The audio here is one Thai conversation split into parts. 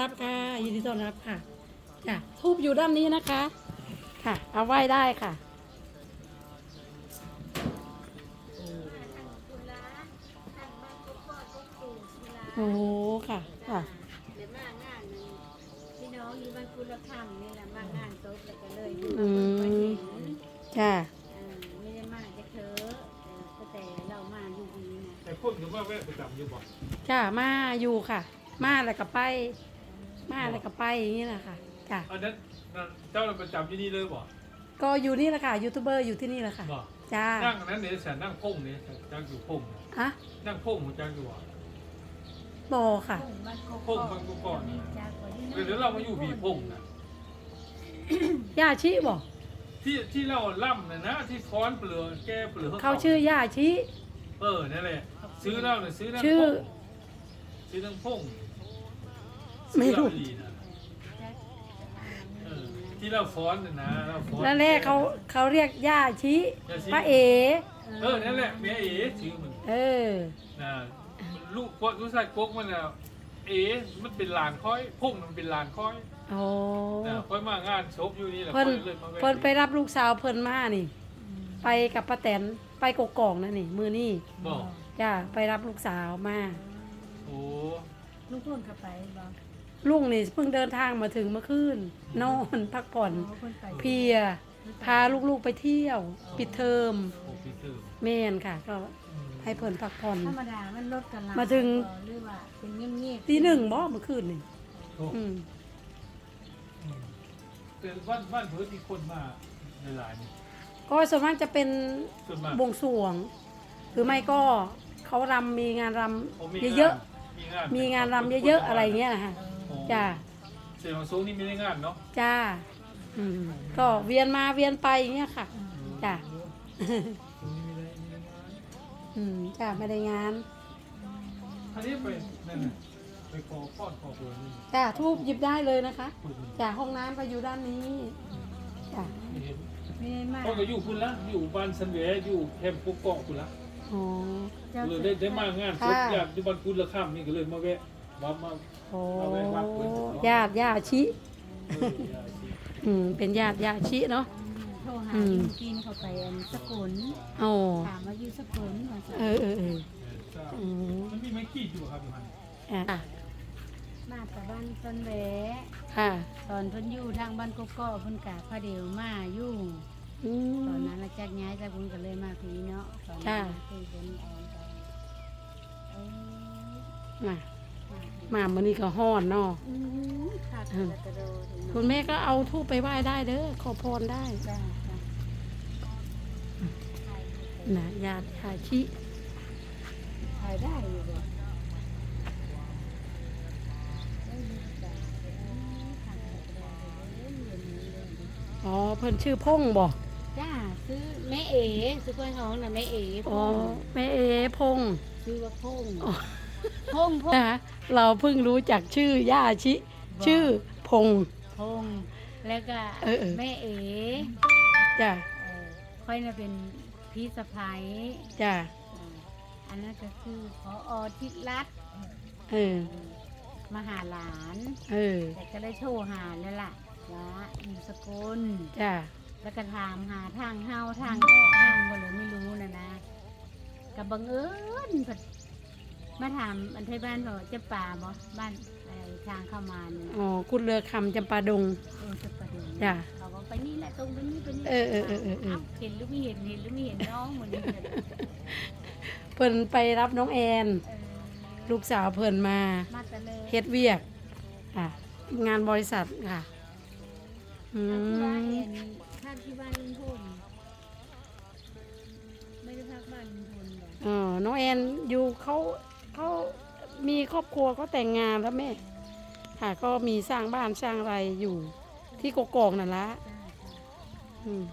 รับค่ะยินดีต้อนรับค่ะจ้ะทูบอยู่ด้านนี้นะคะ ค่ะ เอาไหว้ได้ค่ะโอ้ค่ะค่ะเดี๋ยวมางานนึงพี่น้องอยู่บ้านกุลธรรมนี่แหละมางานโต๊ะแต่ก็เลยอยู่อืมาเห็มนจ้ะอ่าไม่ได้มาจะเถอะเออก็แต่เรามาอยู่ดีนะแต่คนถือว่าแวะประจำอยู่บ่จ้ะมาอยู่ค่ะ มาแล้วก็ไป มาแล้วก็ไปอย่างนี้แหละค่ะจ้ะอันนั้นนั่นเจ้าเราประจำที่นี่เลยบ่ก็อยู่นี่แหละค่ะยูทูบเบอร์อยู่ที่นี่แหละค่ะบ่จ้านั่งอันนั้นเนี่ยฉันนั่งพงเนี่ยจังอยู่พงอะนั่งพงของจังอยู่อะบอค่ะบ้านโกพงบางกุก่อนจากกว่าที่เดี๋ยวเรามาอยู่บีพงนะย่าชิบอกที่ที่เราล่ำนะนะที่ฟ้อนเปลือกแก้เปลือกเขาชื่อย่าชิเออนั่นแหละซื้อเหล้าเนี่ยซื้อนั่งชื่อพงซื้อนั่งพง ไม่รู้ซื้อเหล้าดีนะเออที่เราฟ้อนน่ะนะเราฟ้อนแล้วแรกเขาเขาเรียกย่าชิย่าชิป้าเอ เออนั่นแหละแม่เอ๋ชื่อมันเออ นะลูกพวกลูกชายกกมันน่ะเอ๋มันเป็นหลานค่อยพุ่งมันเป็นหลานค่อยโอ้นะค่อยมางานศพอยู่นี่แหละเพิ่นค่อยเลยมาแวะ เพิ่นไปรับลูกสาวเพิ่นมานี่ ไปกับป้าแตนไปกกอกนั่นนี่ มือนี่บอกจ้าไปรับลูกสาวมา โอ้ลูกพ่นเข้าไปบอก ลุงนี่เพิ่งเดินทางมาถึงเมื่อคืนนอนพักผ่อนอ๋อเพ่นไปเพลีย พาลูกๆไปเที่ยว ปิดเทอมโหพี่คือแม่นค่ะ ก็ให้เพิ่นพักผ่อนธรรมดามันลดกันละมาถึงหรือว่าเป็นเงียบๆตีหนึ่งบ่เมื่อคืนนี่โอ้อืมอืมเป็นบ้านบ้านเพิ่นมีคนมาหลายๆนี่ก็ส่วนมากจะเป็นส่วนมากบวงสรวง หรือไม่ก็เขารำมีงานรโอ้ำเยอะมีงานๆมีงานรำเยอะๆอะไรเงี้ยนะคะโอ้ จ้าเสียงสูงนี่ไม่ได้งานเนาะจ้าอืมก็เวียนมาเวียนไปอย่างเงี้ยค่ะ จ้าตรงนี้ไม่ได้ไม่ได้งานอืมจ้าไม่ได้งานอันนี้ไปนั่นน่ะไปขอป้อนขอเบอร์นี่จ้าทูบหยิบได้เลยนะคะคุยกันจ้าห้องน้ำก็อยู่ด้านนี้จ้าไม่เห็นไม่ได้มาเขาก็อยู่คุณละอยู่บ้านสันเวอยู่แคมป์กุกเกาะคุณละอ๋อเจ้าเลยได้ได้มางานศพค่ะอยากอยู่บ้านคุณละค่ำนี่ก็เลยมาแวะ มามาโอ้เอาไว้วัดเพิ่นเนาะญาติญาติชิเออยาชีอืมเป็นญาติญาติชิเนาะ โทรหาอืม ยูกินเข้าไปอันสกุลโอ้ถามว่าอยู่สกุลว่าเออเออเออเอออืมมันมีไม้ขีดอยู่ครับอยู่หันอะมาแต่บ้านต้นแหวค่ะตอนเพิ่นอยู่ทางบ้านกกอกเพิ่นกะพระเดียวมาอยู่อืตอนม นั้นเราจักย้ายจากเพิ่นก็เลยมาพีเนาะตอนจ้านั้นคุยกันเอากันเออมา มามามื้อนี้ก็ฮ้อนเนาะอืมค่ะอืมกระโดดถึงคุณแม่ก็เอาทูบไปไหว้ได้เด้อขอพรได้จ้าจ้านะญาติญาติชิถ่ายได้อยู่บ่เอ้ยจ้าเอ้ยทางกระโดดเอ้ยเย็นนี้เลยอ๋อเพิ่นชื่อพงบ่จ้าซื้อแม่เอ๋ซื้อกล้วยหอมน่ะแม่เอ๋อ๋อแม่เอพงซื้อว่าพงอ๋อ พงพงนะคะเราเพิ่งรู้จักชื่อย่าชิ ชื่อพง พงแล้วก็เออเออ แม่เอ๋จ้ะเออค่อยน่ะเป็นพี่สะพ้ายจ้ะเอออันนั้นก็คือพออทิศรัตน์เออมาหาหลาน เออแต่ก็ได้โทรหาแล้วล่ะว่าอยู่สกลจ้ะแล้วก็ถามหาทางเฮาทางอ้อทางบ่เลยไม่รู้นะนะกับบังเอิญเพิ่น มาถามอันไทยบ้านบอกจะป่าบ่บ้านไอ้ทางเข้ามาเนี่ยอ๋อกุดเรือคำจำปาดง เออจะประเด็นจ้ะเขาบอกไปนี่แหละตรงไปนี่ไปนี่เออเออเออเออเออเอ้าเห็นหรือไม่เห็นเห็นหรือไม่เห็นน้องเหมือนนี้เลยเพิ่นไปรับน้องแอน เออลูกสาวเพิ่นมามาแต่เลยเฮ็ดเวียกค่ะงานบริษัทค่ะอืที่บ้านมเห็นท่านที่บ้านลุงพลไม่ได้พักบ้านลุงพลเหรอเออน้องแอนอยู่เขา เขามีครอบครัวเขาแต่งงานแล้วแม่ ค่ะก็มีสร้างบ้านสร้างอะไรอยู่ที่กกอกนั่นละอืม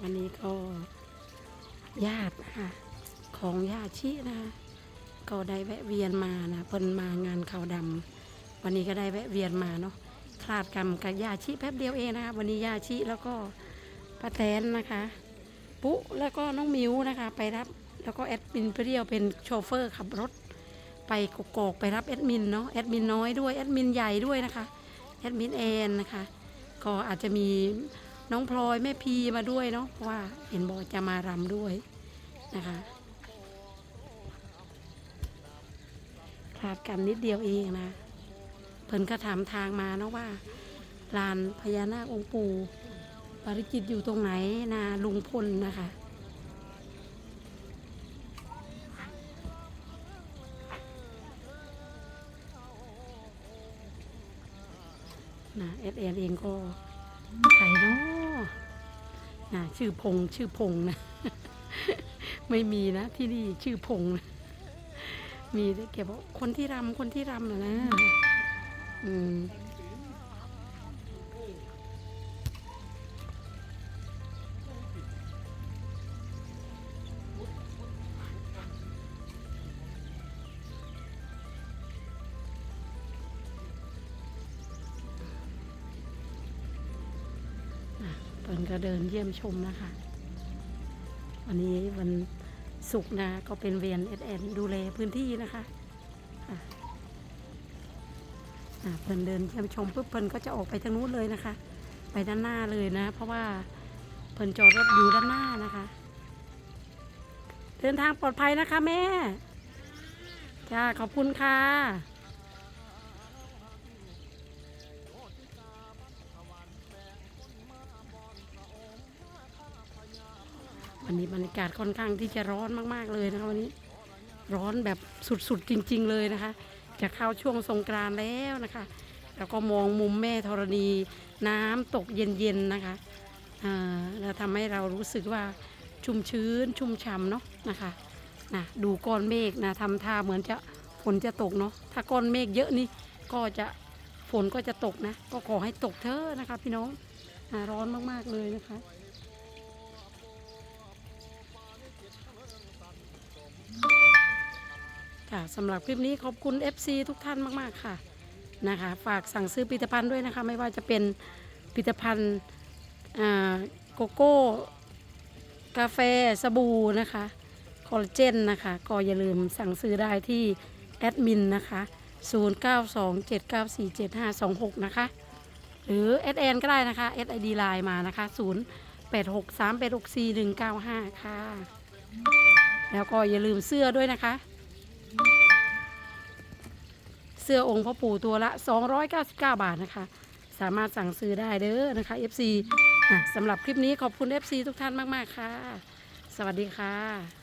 วันนี้ก็ญาตินะคะของญาติชินะคะก็ได้แวะเวียนมานะเพิ่นมางานข่าวดำวันนี้ก็ได้แวะเวียนมาเนาะคลาดกรรมกับญาติชิแป๊บเดียวเองนะคะวันนี้ญาติชิแล้วก็ป้าแตนนะคะปุ๊แล้วก็น้องมิวนะคะ ไปรับแล้วก็แอดมินเปรี้ยวเป็นโชเฟอร์ขับรถไปกกอกไปรับแอดมินเนาะแอดมินน้อยด้วยแอดมินใหญ่ด้วยนะคะแอดมินแอนนะคะ ก็อาจจะมี น้องพลอยแม่พีมาด้วยเนาะเพราะว่าเห็นบอกจะมารำด้วยนะคะคลาดกันนิดเดียวเองนะเพิ่นก็ถามทางมาเนาะว่าลานพญานาคองค์ปู่ปริจิตอยู่ตรงไหนนาลุงพลนะคะนะเอสเอเองก็ใครเนาะ ชื่อพงษ์ชื่อพงษ์นะ ไม่มีนะที่นี่ชื่อพงษ์นะมีแต่เก็บว่าคนที่รำคนที่รำนะนะอืม เปิ้นก็เดินเยี่ยมชมนะคะ วันนี้วันศุกร์นะก็เป็นเวียนเอสเดูแลพื้นที่นะคะเพิ่นเดินเยี่ยมชมปุ๊บเพิ่นก็จะออกไปทางนู้นเลยนะคะ ไปด้านหน้าเลยนะ เพราะว่าเพิ่นจอดรถอยู่ด้านหน้านะคะ เดินทางปลอดภัยนะคะแม่ จ้า ขอบคุณค่ะ วันนี้บรรยากาศค่อนข้างที่จะร้อนมากๆเลยนะคะวันนี้ร้อนแบบสุดๆจริง ๆ เลยนะคะ จะเข้าช่วงสงกรานแล้วนะคะ แล้วก็มองมุมแม่ธรณีน้ำตกเย็นๆนะคะอ่าแล้วทำให้เรารู้สึกว่าชุ่มชื้นชุ่มฉ่ำเนาะนะคะนะดูก้อนเมฆนะทำท่าเหมือนจะฝนจะตกเนาะถ้าก้อนเมฆเยอะนี่ก็จะฝนก็จะตกนะ ก็ขอให้ตกเถอะนะคะ พี่น้องร้อนมากๆเลยนะคะ ค่ะสำหรับคลิปนี้ขอบคุณ FC ทุกท่านมาก ๆ ค่ะนะคะ ฝากสั่งซื้อผลิตภัณฑ์ด้วยนะคะ ไม่ว่าจะเป็นผลิตภัณฑ์โกโก้ กาแฟสบู่นะคะคอลลาเจนนะคะ ก็อย่าลืมสั่งซื้อได้ที่แอดมินนะคะ 0927947526 นะคะ หรือแอดแอนก็ได้นะคะแอดไอดีไลน์มานะคะ 0863864195 ค่ะ แล้วก็อย่าลืมเสื้อด้วยนะคะ เสื้อองค์พ่อปู่ตัวละ 299 บาทนะคะ สามารถสั่งซื้อได้เด้อนะคะ FC อะสำหรับคลิปนี้ขอบคุณ FC ทุกท่านมาก ๆ ค่ะ สวัสดีค่ะ